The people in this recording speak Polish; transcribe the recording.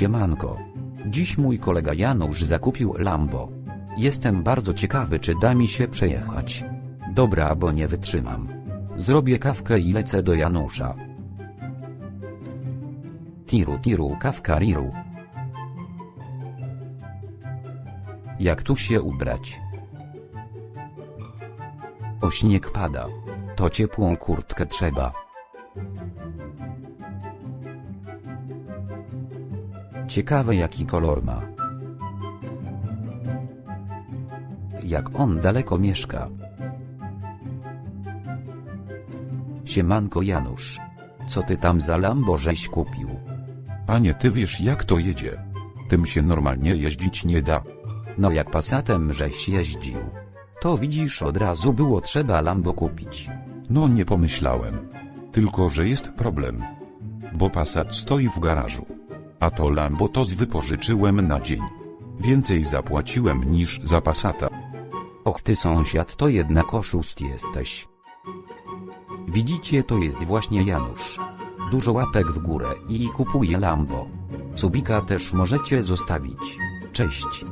Siemanko. Dziś mój kolega Janusz zakupił Lambo. Jestem bardzo ciekawy czy da mi się przejechać. Dobra, bo nie wytrzymam. Zrobię kawkę i lecę do Janusza. Tiru tiru kawka riru. Jak tu się ubrać? O śnieg pada. To ciepłą kurtkę trzeba. Ciekawe jaki kolor ma. Jak on daleko mieszka. Siemanko Janusz. Co ty tam za Lambo żeś kupił? Panie ty wiesz jak to jedzie. Tym się normalnie jeździć nie da. No jak Passatem żeś jeździł. To widzisz od razu było trzeba Lambo kupić. No nie pomyślałem. Tylko że jest problem. Bo Passat stoi w garażu. A to Lambo to wypożyczyłem na dzień. Więcej zapłaciłem niż za Passata. Och ty sąsiad to jednak oszust jesteś. Widzicie to jest właśnie Janusz. Dużo łapek w górę i kupuje Lambo. Subika też możecie zostawić. Cześć.